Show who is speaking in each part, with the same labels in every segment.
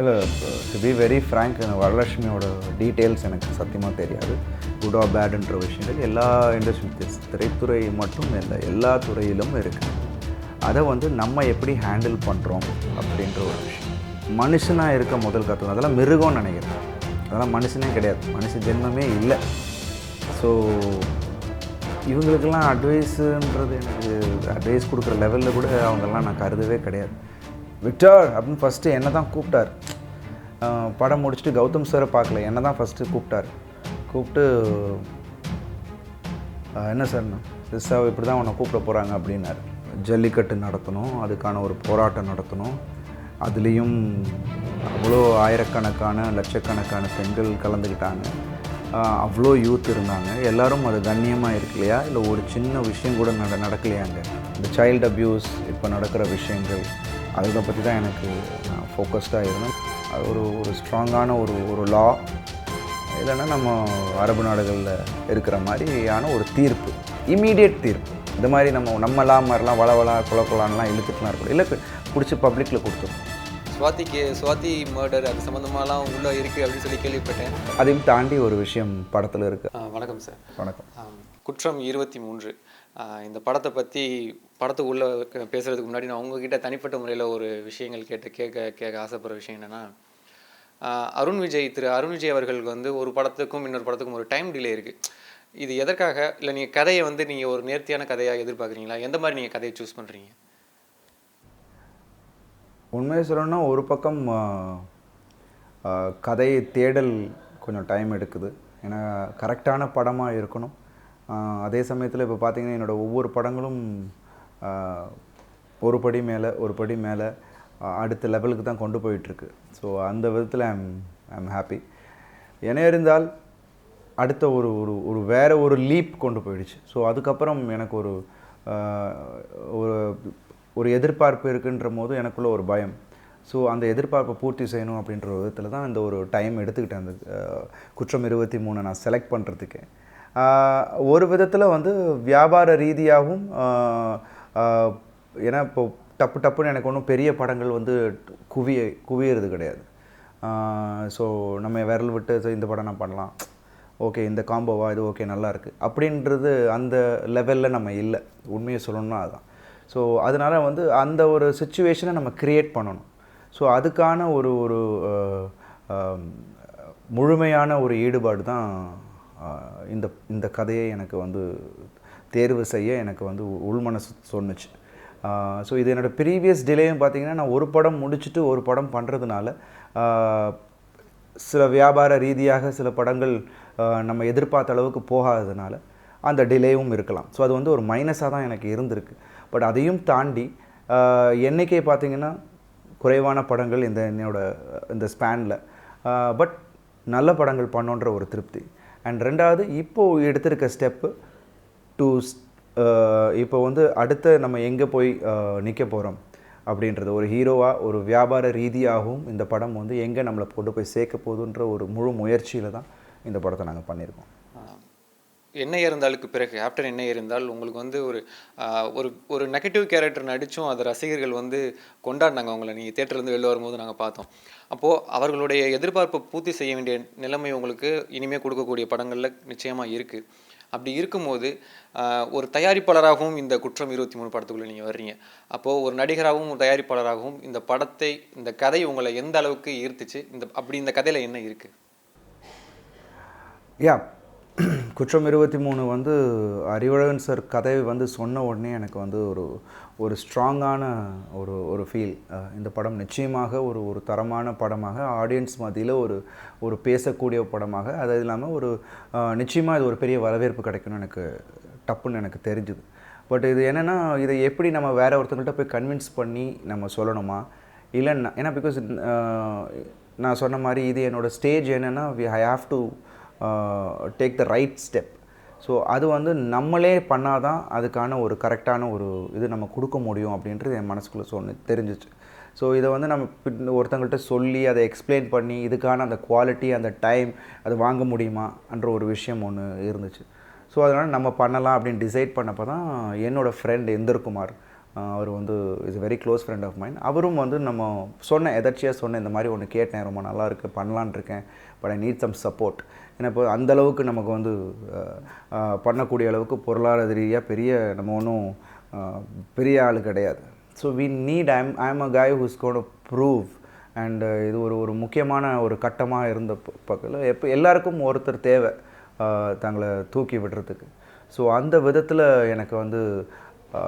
Speaker 1: இல்லை to be very frank வரலட்சுமியோட details எனக்கு சத்தியமாக தெரியாது. குட் ஆர் பேடுன்ற விஷயங்கள் எல்லா இண்டஸ்ட்ரி திரைத்துறை மட்டும் இல்லை எல்லா துறையிலும் இருக்குது அதை வந்து நம்ம எப்படி ஹேண்டில் பண்ணுறோம் அப்படின்ற ஒரு விஷயம். மனுஷனாக இருக்க முதல் கற்றுக்கணும் அதெல்லாம் மிருகம்னு நினைக்கிறேன். அதெல்லாம் மனுஷனே கிடையாது. மனுஷ ஜென்மமே இல்லை. ஸோ இவங்களுக்கெல்லாம் அட்வைஸுன்றது எனக்கு அட்வைஸ் கொடுக்குற லெவலில் கூட அவங்கெல்லாம் நான் கருதவே கிடையாது. விக்டர் அப்படின்னு ஃபஸ்ட்டு என்னை தான் கூப்பிட்டார். படம் முடிச்சுட்டு கௌதம் சாரை பார்க்கல. என்னை தான் ஃபஸ்ட்டு கூப்பிட்டார். கூப்பிட்டு என்ன சார் சார் இப்படி தான் உன்னை கூப்பிட போகிறாங்க அப்படின்னாரு. ஜல்லிக்கட்டு நடத்தணும் அதுக்கான ஒரு போராட்டம் நடத்தணும். அதுலேயும் அவ்வளோ ஆயிரக்கணக்கான லட்சக்கணக்கான பெண்கள் கலந்துக்கிட்டாங்க. அவ்வளோ யூத் இருந்தாங்க. எல்லோரும் அது கண்ணியமாக இருக்கு இல்லையா? இல்லை ஒரு சின்ன விஷயம் கூட நட நடக்கலையாங்க இந்த சைல்டு அப்யூஸ் இப்போ நடக்கிற விஷயங்கள் அதை பற்றி தான் எனக்கு நான் ஃபோக்கஸ்டாக இருந்தேன். அது ஒரு ஒரு ஸ்ட்ராங்கான ஒரு ஒரு லா இல்லைன்னா நம்ம அரபு நாடுகளில் இருக்கிற மாதிரியான ஒரு தீர்ப்பு. இமீடியட் தீர்ப்பு. இந்த மாதிரி நம்ம நம்மலாம் மாதிரிலாம் வளவலா குலக்குலான்லாம் இழுத்துட்டுலாம் இருக்கணும் இல்லை பிடிச்சி பப்ளிக்கில் கொடுத்துரும்.
Speaker 2: சுவாதிக்கு சுவாதி மர்டர் அது சம்மந்தமாலாம் உள்ளே இருக்குது அப்படின்னு சொல்லி கேள்விப்பட்டேன்.
Speaker 1: அதையும் தாண்டி ஒரு விஷயம் படத்தில் இருக்குது
Speaker 2: வணக்கம் சார்.
Speaker 1: வணக்கம்.
Speaker 2: குற்றம் இருபத்தி மூன்று. இந்த படத்தை பற்றி படத்துக்குள்ளே பேசுகிறதுக்கு முன்னாடி நான் உங்ககிட்ட தனிப்பட்ட முறையில் ஒரு விஷயங்கள் கேட்டு கேட்க கேட்க ஆசைப்படுற விஷயம் என்னென்னா அருண் விஜய் திரு அருண் விஜய் அவர்களுக்கு வந்து ஒரு படத்துக்கும் இன்னொரு படத்துக்கும் ஒரு டைம் டிலே இருக்குது இது எதற்காக? இல்லை நீங்கள் கதையை வந்து நீங்கள் ஒரு நேர்த்தியான கதையாக எதிர்பார்க்குறீங்களா? எந்த மாதிரி நீங்கள் கதையை சூஸ் பண்ணுறீங்க
Speaker 1: உண்மையை சொல்லணும்னா ஒரு பக்கம் கதையை தேடல் கொஞ்சம் டைம் எடுக்குது. ஏன்னா கரெக்டான படமாக இருக்கணும். அதே சமயத்தில் இப்போ பார்த்தீங்கன்னா என்னோடய ஒவ்வொரு படங்களும் ஒரு படி மேலே ஒரு படி மேலே அடுத்த லெவலுக்கு தான் கொண்டு போயிட்டுருக்கு. ஸோ அந்த விதத்தில் ஐம் ஐம் ஹாப்பி என இருந்தால் அடுத்த ஒரு ஒரு ஒரு வேறு ஒரு லீப் கொண்டு போயிடுச்சு. ஸோ அதுக்கப்புறம் எனக்கு ஒரு ஒரு ஒரு எதிர்பார்ப்பு இருக்குன்ற போது எனக்குள்ளே ஒரு பயம். ஸோ அந்த எதிர்பார்ப்பை பூர்த்தி செய்யணும் அப்படின்ற ஒரு விதத்தில் தான் இந்த ஒரு டைம் எடுத்துக்கிட்டேன். அந்த குற்றம் இருபத்தி மூணு நான் செலக்ட் பண்ணுறதுக்கு ஒரு விதத்தில் வந்து வியாபார ரீதியாகவும் ஏன்னா இப்போ டப்பு டப்புன்னு எனக்கு ஒன்றும் பெரிய படங்கள் வந்து குவிய குவியறது கிடையாது. ஸோ நம்ம விரல் விட்டு இந்த படம் நான் பண்ணலாம். ஓகே இந்த காம்போவா இது ஓகே நல்லா இருக்குது அப்படின்றது அந்த லெவலில் நம்ம இல்லை. உண்மையை சொல்லணும்னா அதுதான் ஸோ அதனால் வந்து அந்த ஒரு சுச்சுவேஷனை நம்ம க்ரியேட் பண்ணணும். ஸோ அதுக்கான ஒரு ஒரு முழுமையான ஒரு ஈடுபாடு தான் இந்த இந்த கதையை எனக்கு வந்து தேர்வு செய்ய எனக்கு வந்து உள்மனசு சொன்னுச்சு ஸோ இது என்னோடய ப்ரீவியஸ் டிலேயும் பார்த்தீங்கன்னா நான் ஒரு படம் முடிச்சுட்டு ஒரு படம் பண்ணுறதுனால சில வியாபார ரீதியாக சில படங்கள் நம்ம எதிர்பார்த்த அளவுக்கு போகாததுனால அந்த டிலேவும் இருக்கலாம். ஸோ அது வந்து ஒரு மைனஸாக தான் எனக்கு இருந்திருக்கு. பட் அதையும் தாண்டி ஆஹ், எண்ணிக்கை பார்த்தீங்கன்னா குறைவான படங்கள் இந்த என்னோடய இந்த ஸ்பேனில் பட் நல்ல படங்கள் பண்ணோன்ற ஒரு திருப்தி. அண்ட் ரெண்டாவது இப்போது எடுத்திருக்க ஸ்டெப்பு டு uh, இப்போ வந்து அடுத்த நம்ம எங்கே போய் uh, நிற்க போகிறோம் அப்படின்றது ஒரு ஹீரோவாக ஒரு வியாபார ரீதியாகவும் இந்த படம் வந்து எங்கே நம்மளை கொண்டு போய் சேர்க்க போகுதுன்ற ஒரு முழு முயற்சியில் தான் இந்த படத்தை நாங்கள் பண்ணியிருக்கோம்.
Speaker 2: என்ன இருந்தாலுக்கு பிறகு ஆஃப்டர் என்ன இருந்தால் உங்களுக்கு வந்து ஒரு ஒரு ஒரு நெகட்டிவ் கேரக்டர் நடித்தும் அதை ரசிகர்கள் வந்து கொண்டாடினாங்க அவங்கள நீங்கள் தேட்டர்லேருந்து வெளில வரும்போது நாங்கள் பார்த்தோம். அப்போது அவர்களுடைய எதிர்பார்ப்பை பூர்த்தி செய்ய வேண்டிய நிலைமை உங்களுக்கு இனிமேல் கொடுக்கக்கூடிய படங்களில் நிச்சயமாக இருக்குது அப்படி இருக்கும்போது ஒரு தயாரிப்பாளராகவும் இந்த குற்றம் இருபத்தி மூணு படத்துக்குள்ளே நீங்கள் வர்றீங்க. அப்போது ஒரு நடிகராகவும் ஒரு தயாரிப்பாளராகவும் இந்த படத்தை இந்த கதை உங்களை எந்த அளவுக்கு ஈர்த்துச்சு? இந்த அப்படி இந்த கதையில் என்ன இருக்குது
Speaker 1: யா குற்றம் இருபத்தி மூணு வந்து அறிவழகன் சார் கதை வந்து சொன்ன உடனே எனக்கு வந்து ஒரு ஒரு ஸ்ட்ராங்கான ஒரு ஒரு ஃபீல் இந்த படம் நிச்சயமாக ஒரு ஒரு தரமான படமாக ஆடியன்ஸ் மத்தியில் ஒரு ஒரு பேசக்கூடிய படமாக அது இல்லாமல் ஒரு நிச்சயமாக இது ஒரு பெரிய வரவேற்பு கிடைக்கும்னு எனக்கு டப்புன்னு எனக்கு தெரிஞ்சுது. பட் இது என்னென்னா இதை எப்படி நம்ம வேறு ஒருத்தங்கள்ட்ட போய் கன்வின்ஸ் பண்ணி நம்ம சொல்லணுமா? இல்லைன்னா ஏன்னா பிகாஸ் நான் சொன்ன மாதிரி இது என்னோடய ஸ்டேஜ் என்னென்னா we I have to take the right step so அது வந்து நம்மளே பண்ணாதான் அதுக்கான ஒரு கரெக்டான ஒரு இது நம்ம கொடுக்க முடியும் அப்படின்றது என் மனசுக்குள்ளே சொன்ன தெரிஞ்சிச்சு. ஸோ இதை வந்து நம்ம பின் ஒருத்தங்கள்ட்ட சொல்லி அதை எக்ஸ்பிளைன் பண்ணி இதுக்கான அந்த குவாலிட்டி அந்த டைம் அது வாங்க முடியுமா என்ற ஒரு விஷயம் ஒன்று இருந்துச்சு. ஸோ அதனால் நம்ம பண்ணலாம் அப்படின்னு டிசைட் பண்ணப்போ தான் என்னோடய ஃப்ரெண்ட் எந்திரகுமார். அவர் வந்து is very close friend of mind அவரும் வந்து நம்ம சொன்ன எதர்ச்சியாக சொன்ன இந்த மாதிரி ஒன்று கேட்டேன். ரொம்ப நல்லா இருக்குது பண்ணலான் இருக்கேன். But I need some support ஏன்னா இப்போ அந்த அளவுக்கு நமக்கு வந்து பண்ணக்கூடிய அளவுக்கு பொருளாதார ரீதியாக பெரிய நம்ம ஒன்றும் பெரிய ஆள் கிடையாது. So we need I'm I'm a guy who's got prove and இது ஒரு ஒரு முக்கியமான ஒரு கட்டமாக இருந்த பக்கத்தில் எப்போ எல்லாருக்கும் ஒருத்தர் தேவை தங்களை தூக்கி விடுறதுக்கு. ஸோ அந்த விதத்தில் எனக்கு வந்து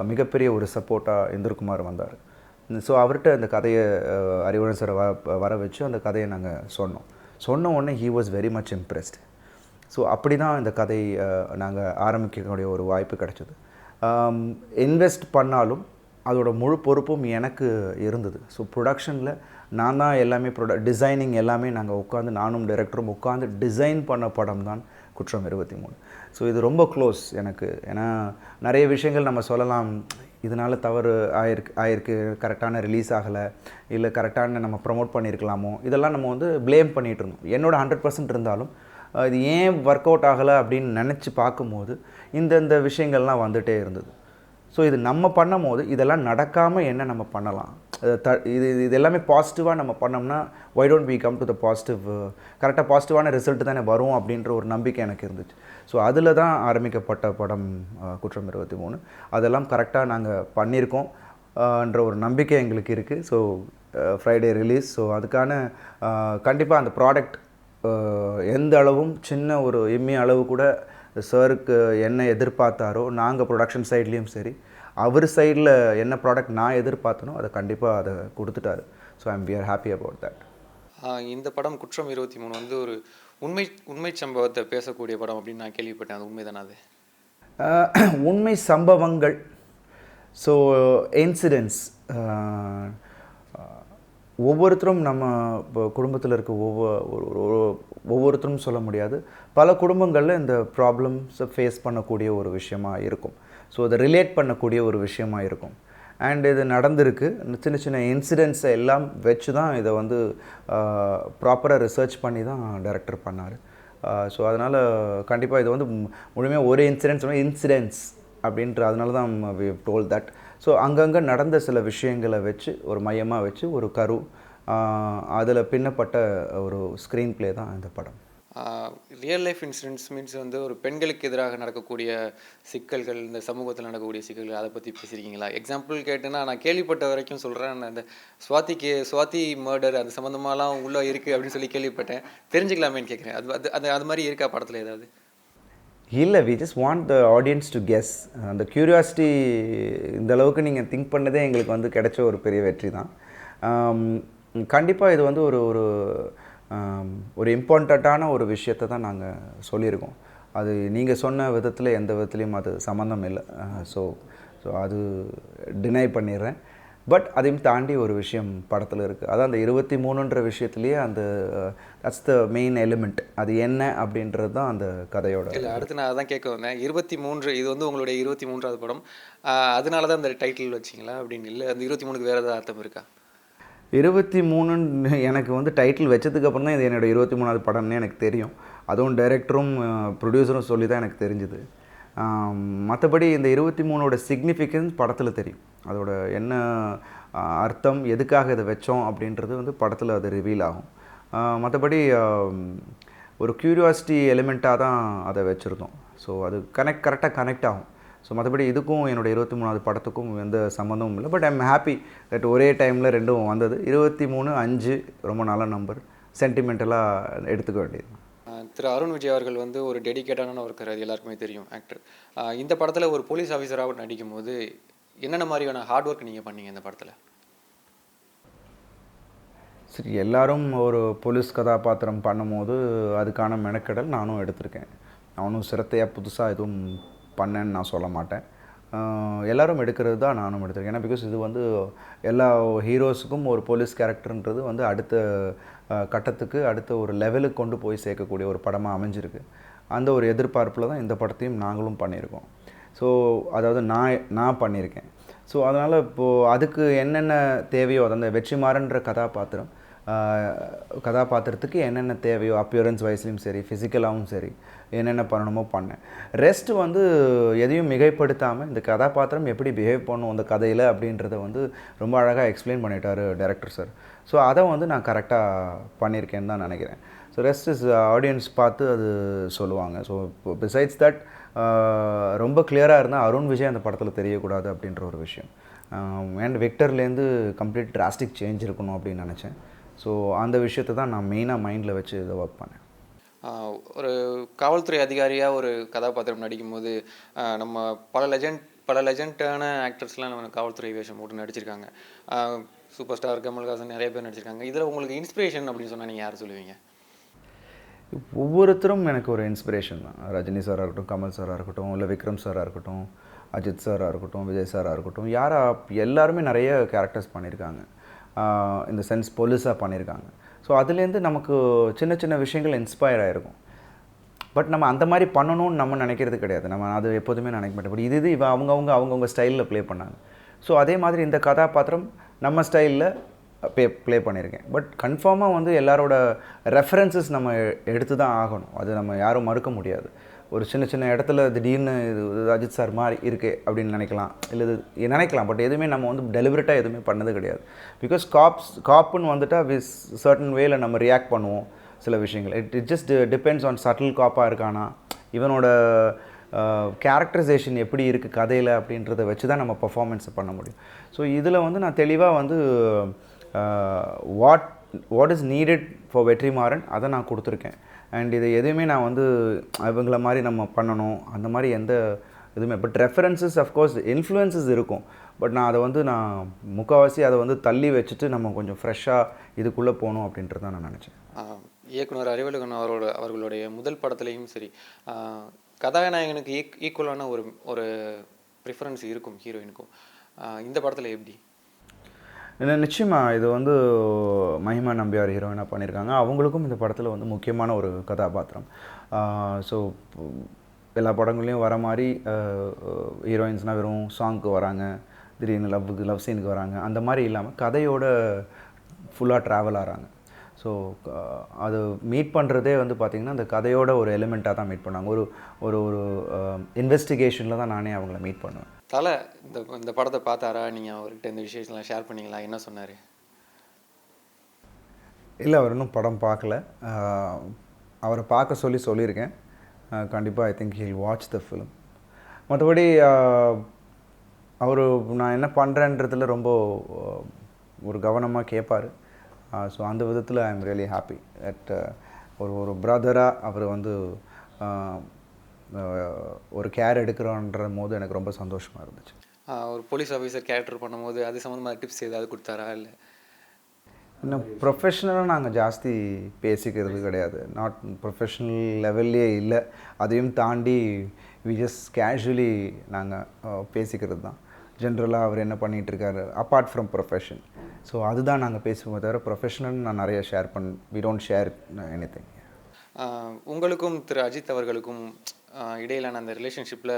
Speaker 1: மிகப்பெரிய ஒரு சப்போர்ட்டாக இந்திரகுமார் வந்தார். ஸோ அவர்கிட்ட அந்த கதையை அஹ், சார் வ வர வச்சு அந்த கதையை நாங்கள் சொன்னோம். சொன்ன உடனே he was very much impressed so அப்படி தான் இந்த கதை நாங்கள் ஆரம்பிக்கக்கூடிய ஒரு வாய்ப்பு கிடச்சிது. இன்வெஸ்ட் பண்ணாலும் அதோட முழு பொறுப்பும் எனக்கு இருந்தது. ஸோ ப்ரொடக்ஷனில் நான் தான் எல்லாமே ப்ரொட டிசைனிங் எல்லாமே நாங்கள் உட்காந்து நானும் டைரக்டரும் உட்காந்து டிசைன் பண்ண படம் தான் குற்றம் இருபத்தி மூணு. ஸோ இது ரொம்ப க்ளோஸ் எனக்கு. ஏன்னா நிறைய விஷயங்கள் நம்ம சொல்லலாம் இதனால் தவறு ஆயிருக்கு ஆயிருக்கு கரெக்டான ரிலீஸ் ஆகலை இல்லை கரெக்டான நம்ம ப்ரமோட் பண்ணியிருக்கலாமோ இதெல்லாம் நம்ம வந்து ப்ளேம் பண்ணிகிட்டு இருந்தோம் என்னோடய ஹண்ட்ரட் பர்சன்ட் இருந்தாலும் இது ஏன் ஒர்க் அவுட் ஆகலை அப்படின்னு நினச்சி பார்க்கும்போது இந்த இந்த விஷயங்கள்லாம் வந்துகிட்டே இருந்தது. ஸோ இது நம்ம பண்ணும்போது இதெல்லாம் நடக்காமல் என்ன நம்ம பண்ணலாம்? த இது இது எல்லாமே பாசிட்டிவாக நம்ம பண்ணோம்னா why don't we come to the positive கரெக்டாக பாசிட்டிவான ரிசல்ட் தானே வரும் அப்படின்ற ஒரு நம்பிக்கை எனக்கு இருந்துச்சு. ஸோ அதில் தான் ஆரம்பிக்கப்பட்ட படம் குற்றம் இருபத்தி மூணு. அதெல்லாம் கரெக்டாக நாங்கள் பண்ணியிருக்கோம் என்ற ஒரு நம்பிக்கை எங்களுக்கு இருக்குது ஸோ ஃப்ரைடே ரிலீஸ் ஸோ அதுக்கான கண்டிப்பாக அந்த ப்ராடக்ட் எந்த அளவும் சின்ன ஒரு எம்மி அளவு கூட சாருக்கு என்ன எதிர்பார்த்தாரோ நாங்கள் ப்ரொடக்ஷன் சைட்லேயும் சரி அவர் சைடில் என்ன ப்ராடக்ட் நான் எதிர்பார்த்தனோ அதை கண்டிப்பாக அதை கொடுத்துட்டாரு. So I'm we are happy about that
Speaker 2: இந்த படம் குற்றம் இருபத்தி மூணு வந்து ஒரு உண்மை உண்மை சம்பவத்தை பேசக்கூடிய படம் அப்படின்னு நான் கேள்விப்பட்டேன். அது உண்மைதானே அது?
Speaker 1: உண்மை சம்பவங்கள். ஸோ இன்சிடென்ட்ஸ் ஒவ்வொருத்தரும் நம்ம இப்போ குடும்பத்தில் இருக்க ஒவ்வொரு ஒவ்வொருத்தரும் சொல்ல முடியாது. பல குடும்பங்களில் இந்த ப்ராப்ளம்ஸை ஃபேஸ் பண்ணக்கூடிய ஒரு விஷயமா இருக்கும். ஸோ அதை ரிலேட் பண்ணக்கூடிய ஒரு விஷயமா இருக்கும். அண்ட் இது நடந்திருக்கு. இந்த சின்ன சின்ன இன்சிடென்ட்ஸை எல்லாம் வச்சு தான் இதை வந்து ப்ராப்பராக ரிசர்ச் பண்ணி தான் டைரக்டர் பண்ணார். ஸோ அதனால் கண்டிப்பாக இது வந்து முழுமையாக ஒரு இன்சிடென்ட்ஸ் இன்சிடென்ட்ஸ் அப்படின்ற அதனால தான் வி டோல் தட் ஸோ அங்கங்கே நடந்த சில விஷயங்களை வச்சு ஒரு மையமாக வச்சு ஒரு கரு அதில் பின்னப்பட்ட ஒரு ஸ்க்ரீன் ப்ளே தான் இந்த படம்.
Speaker 2: ரியல் லைஃப் இன்சிடென்ட்ஸ் மீன்ஸ் வந்து ஒரு பெண்களுக்கு எதிராக நடக்கக்கூடிய சிக்கல்கள் இந்த சமூகத்தில் நடக்கக்கூடிய சிக்கல்கள் அதை பற்றி பேசியிருக்கீங்களா? எக்ஸாம்பிள் கேட்டேன்னா நான் கேள்விப்பட்ட வரைக்கும் சொல்கிறேன் அந்த சுவாதிக்கு சுவாதி மர்டர் அது சம்மந்தமாலாம் உள்ளே இருக்குது அப்படின்னு சொல்லி கேள்விப்பட்டேன். தெரிஞ்சுக்கலாமேன்னு கேட்குறேன் அது அது அது அது மாதிரி இருக்கா படத்தில் ஏதாவது?
Speaker 1: இல்லை we just want the audience to guess அந்த க்யூரியாசிட்டி இந்த அளவுக்கு நீங்கள் திங்க் பண்ணதே எங்களுக்கு வந்து கிடைச்ச ஒரு பெரிய வெற்றி தான். கண்டிப்பாக இது வந்து ஒரு ஒரு ஒரு இம்பார்ட்டண்ட்டான ஒரு விஷயத்தை தான் நாங்கள் சொல்லியிருக்கோம். அது நீங்கள் சொன்ன விதத்தில் எந்த விதத்துலேயும் அது சம்மந்தம் இல்லை. ஸோ ஸோ அது டினை பண்ணிடுறேன். பட் அதையும் தாண்டி ஒரு விஷயம் படத்தில் இருக்குது அதான் அந்த இருபத்தி மூணுன்ற விஷயத்துலேயே அந்த தட்ஸ் த மெயின் எலிமெண்ட் அது என்ன அப்படின்றது தான் அந்த கதையோட
Speaker 2: இல்லை அடுத்து நான் அதான் கேட்க வந்தேன். இருபத்தி மூன்று இது வந்து உங்களுடைய இருபத்தி மூன்றாவது படம். அதனால தான் அந்த டைட்டில் வச்சிங்களா அப்படின்னு இல்லை அந்த இருபத்தி மூணுக்கு வேறு ஏதாவது அர்த்தம் இருக்கா?
Speaker 1: இருபத்தி மூணுன்னு எனக்கு வந்து டைட்டில் வச்சதுக்கப்புறம் தான் இது என்னோடய இருபத்தி மூணாவது படம்னு எனக்கு தெரியும். அதுவும் டைரக்டரும் ப்ரொடியூசரும் சொல்லி தான் எனக்கு தெரிஞ்சுது. மற்றபடி இந்த இருபத்தி மூணோட சிக்னிஃபிகன்ஸ் படத்தில் தெரியும். அதோட என்ன அர்த்தம் எதுக்காக இதை வச்சோம் அப்படின்றது வந்து படத்தில் அது ரிவீல் ஆகும். மற்றபடி ஒரு க்யூரியாசிட்டி எலிமெண்ட்டாக தான் அதை வச்சுருந்தோம். ஸோ அது கனெக்ட் கரெக்டாக கனெக்ட் ஆகும். ஸோ மற்றபடி இதுக்கும் என்னோட இருபத்தி மூணாவது படத்துக்கும் எந்த சம்மந்தமும் இல்லை. பட் ஐம் ஹாப்பி தட் ஒரே டைமில் ரெண்டும் வந்தது. இருபத்தி மூணு அஞ்சு ரொம்ப நல்ல நம்பர் சென்டிமெண்டலாக எடுத்துக்க வேண்டியது.
Speaker 2: திரு அருண் விஜய் அவர்கள் வந்து ஒரு டெடிகேட்டான ஒருத்தர் அது எல்லாருக்குமே தெரியும் ஆக்டர் இந்த படத்தில் ஒரு போலீஸ் ஆஃபீஸராக நடிக்கும் போது என்னென்ன மாதிரியான ஹார்ட் ஒர்க் நீங்கள் பண்ணீங்க இந்த படத்தில்?
Speaker 1: சரி எல்லாரும் ஒரு போலீஸ் கதாபாத்திரம் பண்ணும்போது அதுக்கான மெனக்கெடல் நானும் எடுத்திருக்கேன். நானும் சிரத்தையாக புதுசாக எதுவும் பண்ணேன்னு நான் சொல்ல மாட்டேன். எல்லோரும் எல்லாரும் எடுக்கிறது தான் நானும் எடுத்திருக்கேன். ஏன்னா பிகாஸ் இது வந்து எல்லா ஹீரோஸுக்கும் ஒரு போலீஸ் கேரக்டர்ன்றது வந்து அடுத்த கட்டத்துக்கு அடுத்த ஒரு லெவலுக்கு கொண்டு போய் சேர்க்கக்கூடிய ஒரு படமாக அமைஞ்சிருக்கு. அந்த ஒரு எதிர்பார்ப்பில் தான் இந்த படத்தையும் நாங்களும் பண்ணியிருக்கோம். ஸோ அதாவது நான் நான் பண்ணியிருக்கேன். ஸோ அதனால் இப்போது அதுக்கு என்னென்ன தேவையோ அது அந்த வெற்றிமாறன்ற கதாபாத்திரம் கதாபாத்திரத்துக்கு என்னென்ன தேவையோ அப்பியரன்ஸ் வைஸ்லையும் சரி ஃபிசிக்கலாகவும் சரி என்னென்ன பண்ணணுமோ பண்ணேன் ரெஸ்ட் வந்து எதையும் மிகைப்படுத்தாமல் இந்த கதாபாத்திரம் எப்படி பிஹேவ் பண்ணும் அந்த கதையில் அப்படின்றத வந்து ரொம்ப அழகாக எக்ஸ்பிளைன் பண்ணிட்டாரு டேரக்டர் சார் ஸோ அதை வந்து நான் கரெக்டாக பண்ணியிருக்கேன்னு தான் நினைக்கிறேன். ஸோ ரெஸ்ட் இஸ் ஆடியன்ஸ் பார்த்து அது சொல்லுவாங்க. ஸோ பிசைட்ஸ் தட் ரொம்ப கிளியராக இருந்தால் அருண் விஜய் அந்த படத்தில் தெரியக்கூடாது அப்படின்ற ஒரு விஷயம். அண்ட் விக்டர்லேருந்து கம்ப்ளீட் டிராஸ்டிக் சேஞ்ச் இருக்கணும் அப்படின்னு நினச்சேன். ஸோ அந்த விஷயத்தை தான் நான் மெயினாக மைண்டில் வச்சு இதை ஒர்க் பண்ணேன்.
Speaker 2: ஒரு காவல்துறை அதிகாரியாக ஒரு கதாபாத்திரம் நடிக்கும்போது நம்ம பல லெஜண்ட் பல லெஜண்டான ஆக்டர்ஸ்லாம் நம்ம காவல்துறை வேஷம் போட்டு நடிச்சிருக்காங்க. சூப்பர் ஸ்டார் கமல்ஹாசன் நிறைய பேர் நடிச்சிருக்காங்க. இதில் உங்களுக்கு இன்ஸ்பிரேஷன் அப்படின்னு சொன்னால் நீங்கள் யார் சொல்லுவீங்க?
Speaker 1: ஒவ்வொருத்தரும் எனக்கு ஒரு இன்ஸ்பிரேஷன் தான். ரஜினி சாராக இருக்கட்டும் கமல் சாராக இருக்கட்டும் இல்லை விக்ரம் சாராக இருக்கட்டும் அஜித் சாராக இருக்கட்டும் விஜய் சாராக இருக்கட்டும் யாரா எல்லாருமே நிறைய கேரக்டர்ஸ் பண்ணியிருக்காங்க இந்த சென்ஸ் பொலிஸாக பண்ணியிருக்காங்க ஸோ அதுலேருந்து நமக்கு சின்ன சின்ன விஷயங்கள் இன்ஸ்பயர் ஆகிருக்கும் பட் நம்ம அந்த மாதிரி பண்ணணும்னு நம்ம நினைக்கிறது கிடையாது. நம்ம அது எப்போதுமே நினைக்க மாட்டோம். பட் இது இது அவங்கவுங்க அவங்கவுங்க ஸ்டைலில் ப்ளே பண்ணாங்க. ஸோ அதே மாதிரி இந்த கதாபாத்திரம் நம்ம ஸ்டைலில் ப்ளே ப்ளே பண்ணியிருக்கேன். பட் கன்ஃபார்மாக வந்து எல்லாரோட ரெஃபரன்சஸ் நம்ம எடுத்து தான் ஆகணும். அது நம்ம யாரும் மறுக்க முடியாது. ஒரு சின்ன சின்ன இடத்துல திடீர்னு இது அஜித் சார் மாதிரி இருக்குது அப்படின்னு நினைக்கலாம். இல்லை இது நினைக்கலாம். பட் எதுவுமே நம்ம வந்து டெலிபரேட்டாக எதுவுமே பண்ணது கிடையாது. பிகாஸ் காப்ஸ் காப்புன்னு வந்துட்டால் விஸ் சர்டன் வேல நம்ம ரியாக்ட் பண்ணுவோம் சில விஷயங்கள். It it just depends on subtle காப்பாக இருக்கானா இவனோட கேரக்டரைசேஷன் எப்படி இருக்குது கதையில் அப்படின்றத வச்சு தான் நம்ம பர்ஃபார்மென்ஸை பண்ண முடியும். ஸோ இதில் வந்து நான் தெளிவாக வந்து what what is needed for Vetrimaaran அதை நான் கொடுத்துருக்கேன். அண்ட் இது எதுவுமே நான் வந்து இவங்கள மாதிரி நம்ம பண்ணணும் அந்த மாதிரி எந்த எதுவுமே but references of course influences இருக்கும். பட் நான் அதை வந்து நான் முக்கால்வாசி அதை வந்து தள்ளி வச்சுட்டு நம்ம கொஞ்சம் ஃப்ரெஷ்ஷாக இதுக்குள்ளே போகணும் அப்படின்றத நான் நினச்சேன்.
Speaker 2: இயக்குனர் அறிவழகன் அவரோட அவர்களுடைய முதல் படத்துலையும் சரி கதாநாயகனுக்கு ஈக் ஈக்குவலான ஒரு ஒரு ப்ரிஃபரன்ஸ் இருக்கும் ஹீரோயினுக்கும் இந்த படத்தில் எப்படி?
Speaker 1: நிச்சயமாக இது வந்து மஹிமா நம்பியார் ஹீரோயினாக பண்ணியிருக்காங்க அவங்களுக்கும் இந்த படத்தில் வந்து முக்கியமான ஒரு கதாபாத்திரம். ஸோ எல்லா படங்கள்லையும் வர மாதிரி ஹீரோயின்ஸ்னால் வெறும் சாங்க்கு வராங்க திடீர்னு லவ்வுக்கு லவ் சீனுக்கு வராங்க. அந்த மாதிரி இல்லாமல் கதையோட ஃபுல்லாக ட்ராவல் ஆகிறாங்க ஸோ அது மீட் பண்ணுறதே வந்து பார்த்திங்கன்னா அந்த கதையோட ஒரு எலிமெண்ட்டாக தான் மீட் பண்ணாங்க. ஒரு ஒரு ஒரு இன்வெஸ்டிகேஷனில் தான் நானே அவங்கள மீட் பண்ணுவேன்.
Speaker 2: தலை இந்த இந்த படத்தை பார்த்தாரா? நீங்கள் அவர்கிட்ட இந்த விஷயத்தெல்லாம் ஷேர் பண்ணிங்களா? என்ன சொன்னார்?
Speaker 1: இல்லை அவர் இன்னும் படம் பார்க்கல. அவரை பார்க்க சொல்லி சொல்லியிருக்கேன். கண்டிப்பாக I think he'll watch the film மற்றபடி அவர் நான் என்ன பண்ணுறேன்றதில் ரொம்ப ஒரு கவனமாக கேட்பார் ஸோ அந்த விதத்தில் I am really happy at ஒரு ஒரு பிரதராக அவர் வந்து ஒரு கேர் எடுக்கிறோன்ற போது எனக்கு ரொம்ப சந்தோஷமாக இருந்துச்சு.
Speaker 2: ஒரு போலீஸ் ஆஃபீஸர் கேரக்டர் பண்ணும்போது அது சம்மந்தமாக டிப்ஸ் ஏதாவது கொடுத்தாரா? இல்லை.
Speaker 1: இன்னும் ப்ரொஃபஷ்னலாக நாங்கள் ஜாஸ்தி பேசிக்கிறது கிடையாது. நாட் ப்ரொஃபஷ்னல் லெவல்லே இல்லை. அதையும் தாண்டி வி ஜஸ்ட் கேஷுவலி நாங்கள் பேசிக்கிறது தான். ஜென்ரலாக அவர் என்ன பண்ணிகிட்டு இருக்காரு அப்பார்ட் ஃப்ரம் ப்ரொஃபஷன் ஸோ அதுதான் நாங்கள் பேசுவோமே தவிர ப்ரொஃபஷனல் நான் நிறைய ஷேர் பண் we don't share anything
Speaker 2: உங்களுக்கும் திரு அஜித் அவர்களுக்கும் இடையிலான அந்த ரிலேஷன்ஷிப்பில்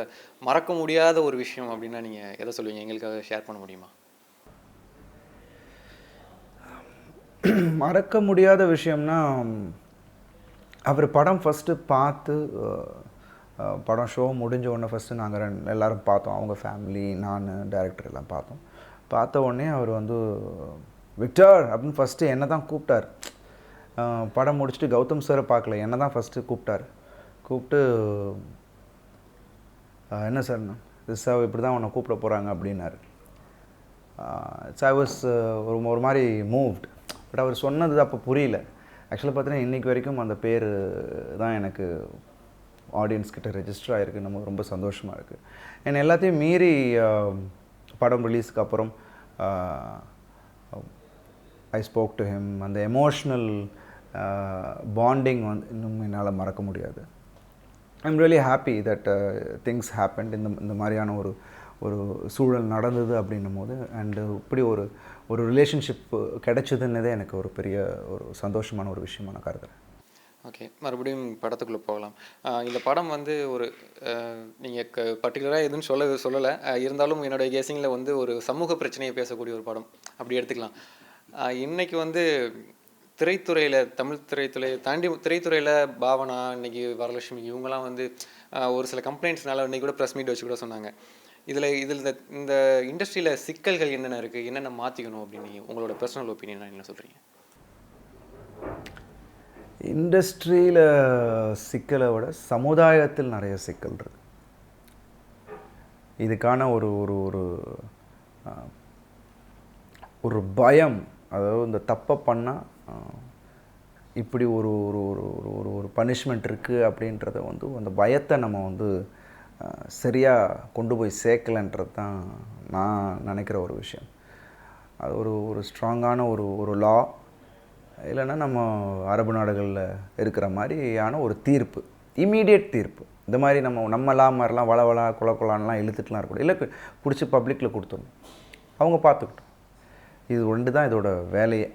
Speaker 2: மறக்க முடியாத ஒரு விஷயம் அப்படின்னா நீங்கள் எதை சொல்லுவீங்க? எங்களுக்காக ஷேர் பண்ண முடியுமா?
Speaker 1: மறக்க முடியாத விஷயம்னா அவர் படம் ஃபஸ்ட்டு பார்த்து படம் ஷோ முடிஞ்ச உடனே ஃபஸ்ட்டு நாங்கள் ரெண்டு எல்லாரும் பார்த்தோம். அவங்க ஃபேமிலி நான் டேரக்டர் எல்லாம் பார்த்தோம். பார்த்த உடனே அவர் வந்து விக்டர்! அப்படின்னு ஃபஸ்ட்டு என்ன தான் கூப்பிட்டார் படம் முடிச்சுட்டு கௌதம் சாரை பார்க்கல. என்ன தான் ஃபஸ்ட்டு கூப்பிட்டார். கூப்பிட்டு என்ன சார் சார் இப்படி தான் உன்னை கூப்பிட போகிறாங்க அப்படின்னாரு. இட்ஸ் ஐ வாஸ் ஒரு ஒரு மாதிரி மூவ்ட் பட் அவர் சொன்னது அப்போ புரியல. ஆக்சுவலாக பார்த்தீங்கன்னா இன்றைக்கி வரைக்கும் அந்த பேர் தான் எனக்கு ஆடியன்ஸ் கிட்ட ரெஜிஸ்டர் ஆகிருக்கு நம்ம ரொம்ப சந்தோஷமாக இருக்குது ஏன்னா எல்லாத்தையும் மீறி படம் ரிலீஸ்க்கு அப்புறம் ஐ ஸ்போக் டு ஹிம் அந்த எமோஷ்னல் பாண்டிங் வந்து இன்னும் என்னால் மறக்க முடியாது. I'm really happy that things happened இந்த இந்த மாதிரியான ஒரு ஒரு சூழல் நடந்தது அப்படின்னும் போது அண்டு இப்படி ஒரு ஒரு ரிலேஷன்ஷிப் கிடைச்சதுன்னதே எனக்கு ஒரு பெரிய ஒரு சந்தோஷமான ஒரு விஷயமா நான் கருதுகிறேன்
Speaker 2: ஓகே மறுபடியும் படத்துக்குள்ளே போகலாம். இந்த படம் வந்து ஒரு நீங்கள் க பர்டிகுலராக எதுவும் சொல்ல சொல்லலை. இருந்தாலும் என்னுடைய கேசிங்கில் வந்து ஒரு சமூக பிரச்சனையை பேசக்கூடிய ஒரு படம். அப்படி எடுத்துக்கலாம். இன்றைக்கி வந்து திரைத்துறையில் தமிழ் திரைத்துறையை தாண்டி திரைத்துறையில் பாவனா இன்னைக்கு வரலட்சுமி இவங்கெல்லாம் வந்து ஒரு சில கம்ப்ளைண்ட்ஸ்னால இன்னைக்கு கூட ப்ரெஸ் மீட் வச்சு கூட சொன்னாங்க. இதில் இதில் இந்த இந்த இண்டஸ்ட்ரியில் சிக்கல்கள் என்னென்ன இருக்குது என்னென்ன மாற்றிக்கணும் அப்படின்னு உங்களோட பர்சனல் ஒப்பீனியன் என்ன சொல்கிறீங்க
Speaker 1: இண்டஸ்ட்ரியில் சிக்கலை விட சமுதாயத்தில் நிறைய சிக்கல் இருக்கு. இதுக்கான ஒரு ஒரு ஒரு ஒரு பயம் அதாவது இந்த தப்பை பண்ணால் இப்படி ஒரு ஒரு ஒரு ஒரு ஒரு ஒரு பனிஷ்மெண்ட் இருக்குது அப்படின்றத வந்து அந்த பயத்தை நம்ம வந்து சரியாக கொண்டு போய் சேர்க்கலைன்றது தான் நான் நினைக்கிற ஒரு விஷயம். அது ஒரு ஒரு ஸ்ட்ராங்கான ஒரு ஒரு லா இல்லைன்னா நம்ம அரபு நாடுகளில் இருக்கிற மாதிரியான ஒரு தீர்ப்பு. இமீடியட் தீர்ப்பு. இந்த மாதிரி நம்ம நம்ம லா மாதிரிலாம் வள வள குல குலான்லாம் இழுத்துட்டுலாம் இருக்கக்கூடாது. இல்லை பிடிச்சி பப்ளிக்கில் கொடுத்துடணும். அவங்க பார்த்துக்கிட்டோம். இது ஒன்று தான் இதோட வேலையை.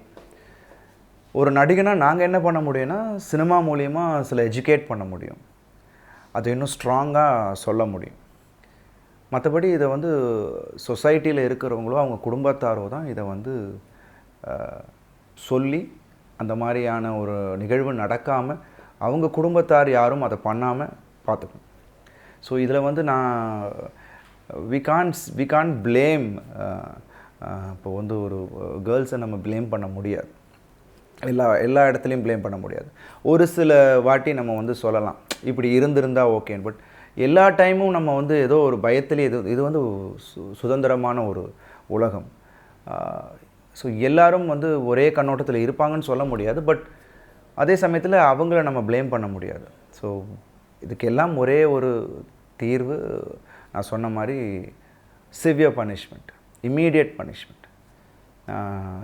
Speaker 1: ஒரு நடிகனாக நாங்கள் என்ன பண்ண முடியும்னா சினிமா மூலிமா சில எஜுகேட் பண்ண முடியும். அது இன்னும் ஸ்ட்ராங்காக சொல்ல முடியும். மற்றபடி இதை வந்து சொசைட்டியில் இருக்கிறவங்களோ அவங்க குடும்பத்தாரோ தான் இதை வந்து சொல்லி அந்த மாதிரியான ஒரு நிகழ்வு நடக்காமல் அவங்க குடும்பத்தார் யாரும் அதை பண்ணாமல் பார்த்துக்கணும். ஸோ இதில் வந்து நான் we can't we can blame இப்போ வந்து ஒரு கேர்ள்ஸை நம்ம ப்ளேம் பண்ண முடியாது. எல்லா எல்லா இடத்துலையும் ப்ளேம் பண்ண முடியாது. ஒரு சில வாட்டி நம்ம வந்து சொல்லலாம் இப்படி இருந்திருந்தால் ஓகேன்னு பட் எல்லா டைமும் நம்ம வந்து ஏதோ ஒரு பயத்திலே இது இது வந்து சு- சுதந்திரமான ஒரு உலகம். ஸோ எல்லாரும் வந்து ஒரே கண்ணோட்டத்தில் இருப்பாங்கன்னு சொல்ல முடியாது பட் அதே சமயத்தில் அவங்கள நம்ம ப்ளேம் பண்ண முடியாது. ஸோ இதுக்கெல்லாம் ஒரே ஒரு தீர்வு நான் சொன்ன மாதிரி severe punishment immediate punishment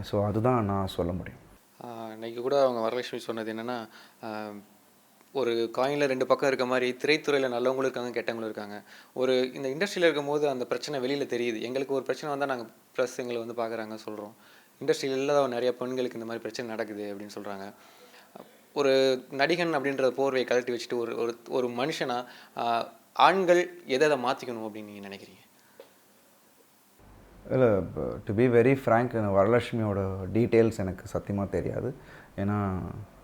Speaker 1: so அதுதான் நான் சொல்ல முடியும்.
Speaker 2: அன்றைக்கி இன்னைக்கு கூட அவங்க வரலட்சுமி சொன்னது என்னென்னா ஒரு காயினில் ரெண்டு பக்கம் இருக்க மாதிரி திரைத்துறையில் நல்லவங்களும் இருக்காங்க கெட்டவங்களும் இருக்காங்க. ஒரு இந்த இண்டஸ்ட்ரியில் இருக்கும்போது அந்த பிரச்சனை வெளியில் தெரியுது. எங்களுக்கு ஒரு பிரச்சனை வந்தால் நாங்கள் ப்ளஸ் எங்களை வந்து பார்க்குறாங்க சொல்கிறோம் இண்டஸ்ட்ரியில் இல்லாத நிறைய பெண்களுக்கு இந்த மாதிரி பிரச்சனை நடக்குது அப்படின்னு சொல்கிறாங்க ஒரு நடிகன் அப்படின்ற போர்வையை கழட்டி வச்சுட்டு ஒரு ஒரு ஒரு ஆண்கள் எதை எதை மாற்றிக்கணும் அப்படின்னு நீங்கள் நினைக்கிறீங்க?
Speaker 1: இல்லை டு பி வெரி ஃப்ரேங்க் வரலட்சுமியோட டீட்டெயில்ஸ் எனக்கு சத்தியமாக தெரியாது. ஏன்னா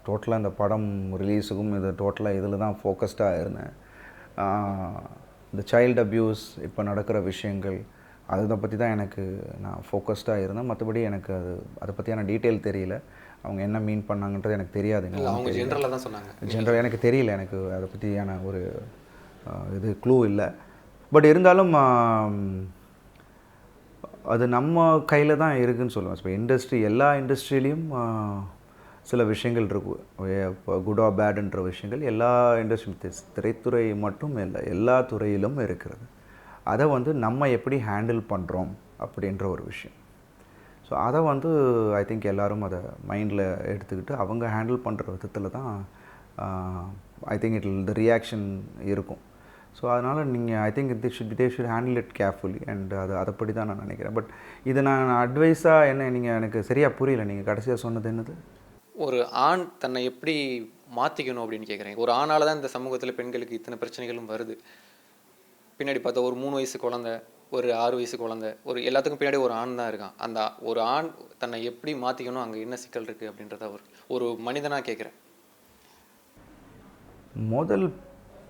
Speaker 1: டோட்டலாக இந்த படம் ரிலீஸுக்கும் இது டோட்டலாக இதில் தான் ஃபோக்கஸ்டாக இருந்தேன். இந்த சைல்டு அப்யூஸ் இப்போ நடக்கிற விஷயங்கள் அதை பற்றி தான் எனக்கு நான் ஃபோக்கஸ்டாக இருந்தேன். மற்றபடி எனக்கு அது அதை பற்றியான டீட்டெயில் தெரியல. அவங்க என்ன மீன் பண்ணாங்கன்றது எனக்கு தெரியாது.
Speaker 2: இல்லை
Speaker 1: இன்னும்
Speaker 2: அவங்க ஜென்ரலாக தான் சொன்னாங்க.
Speaker 1: ஜென்ரல் எனக்கு தெரியல. எனக்கு அதை பற்றியான ஒரு இது க்ளூ இல்லை. பட் இருந்தாலும் அது நம்ம கையில் தான் இருக்குன்னு சொல்லுவேன் இப்போ இண்டஸ்ட்ரி எல்லா இண்டஸ்ட்ரியிலையும் சில விஷயங்கள் இருக்கும் இப்போ குட் ஆர் பேடுன்ற விஷயங்கள் எல்லா இண்டஸ்ட்ரி திரைத்துறை மட்டும் இல்லை எல்லா துறையிலும் இருக்கிறது. அதை வந்து நம்ம எப்படி ஹேண்டில் பண்ணுறோம் அப்படின்ற ஒரு விஷயம். ஸோ அதை வந்து ஐ திங்க் எல்லோரும் அதை மைண்டில் எடுத்துக்கிட்டு அவங்க ஹேண்டில் பண்ணுற விதத்தில் தான் I think it the reaction இருக்கும். ஸோ அதனால் நீங்கள் I think the should they should handle it carefully and அது அதைப்படி தான் நான் நினைக்கிறேன். பட் இது நான் அட்வைஸாக என்ன நீங்கள் எனக்கு சரியாக புரியல. நீங்கள் கடைசியாக சொன்னது என்னது?
Speaker 2: ஒரு ஆண் தன்னை எப்படி மாற்றிக்கணும் அப்படின்னு கேட்குறேன் ஒரு ஆணால தான் இந்த சமூகத்தில் பெண்களுக்கு இத்தனை பிரச்சனைகளும் வருது. பின்னாடி பார்த்தா ஒரு மூணு வயசு குழந்தை ஒரு ஆறு வயசு குழந்தை ஒரு எல்லாத்துக்கும் பின்னாடி ஒரு ஆண் தான் இருக்கான். அந்த ஒரு ஆண் தன்னை எப்படி மாற்றிக்கணும் அங்கே என்ன சிக்கல் இருக்குது அப்படின்றத ஒரு ஒரு மனிதனாக கேட்குறேன்
Speaker 1: முதல்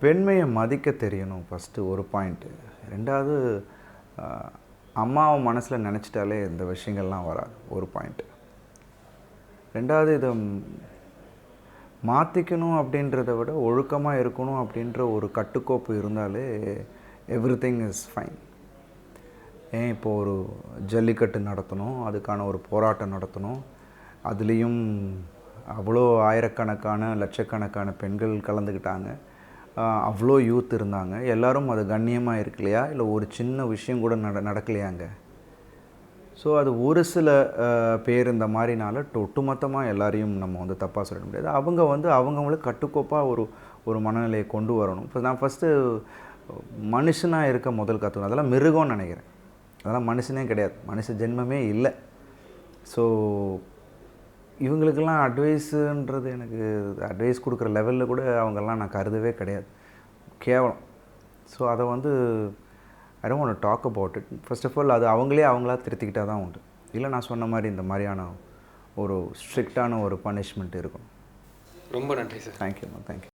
Speaker 1: பெண்மையை மதிக்க தெரியணும் ஃபஸ்ட்டு ஒரு பாயிண்ட்டு ரெண்டாவது அம்மாவை மனசில் நினச்சிட்டாலே இந்த விஷயங்கள்லாம் வராது. ஒரு பாயிண்ட்டு ரெண்டாவது இதை மாற்றிக்கணும் அப்படின்றத விட ஒழுக்கமாக இருக்கணும் அப்படின்ற ஒரு கட்டுக்கோப்பு இருந்தாலே எவ்ரி திங் இஸ் ஃபைன் ஏன் இப்போ ஒரு ஜல்லிக்கட்டு நடத்தணும் அதுக்கான ஒரு போராட்டம் நடத்தணும் அதுலேயும் அவ்வளோ ஆயிரக்கணக்கான லட்சக்கணக்கான பெண்கள் கலந்துக்கிட்டாங்க. அவ்வளோ யூத் இருந்தாங்க. எல்லாரும் அது கண்ணியமாக இருக்கலையா? இல்லை ஒரு சின்ன விஷயம் கூட நட நடக்கலையாங்க? ஸோ அது ஒரு சில பேர் இந்த மாதிரினால ஒட்டுமொத்தமாக எல்லாரையும் நம்ம வந்து தப்பாக சொல்ல முடியாது. அவங்க வந்து அவங்கவுங்களுக்கு கட்டுக்கோப்பாக ஒரு ஒரு மனநிலையை கொண்டு வரணும். இப்போ நான் ஃபஸ்ட்டு மனுஷனாக இருக்க முதல் கற்றுக்கணும் அதெல்லாம் மிருகம்னு நினைக்கிறேன். அதெல்லாம் மனுஷனே கிடையாது. மனுஷ ஜென்மமே இல்லை. ஸோ இவங்களுக்கெல்லாம் அட்வைஸுன்றது எனக்கு அட்வைஸ் கொடுக்குற லெவலில் கூட அவங்கெல்லாம் நான் கருதவே கிடையாது. கேவலம். ஸோ அதை வந்து I don't want talk about it first of all அது அவங்களே அவங்களா திருத்திக்கிட்டால் தான் உண்டு. இல்லை நான் சொன்ன மாதிரி இந்த மாதிரியான ஒரு ஸ்ட்ரிக்டான ஒரு பனிஷ்மெண்ட் இருக்கும்.
Speaker 2: ரொம்ப நன்றி சார்
Speaker 1: தேங்க்யூம்மா தேங்க்யூ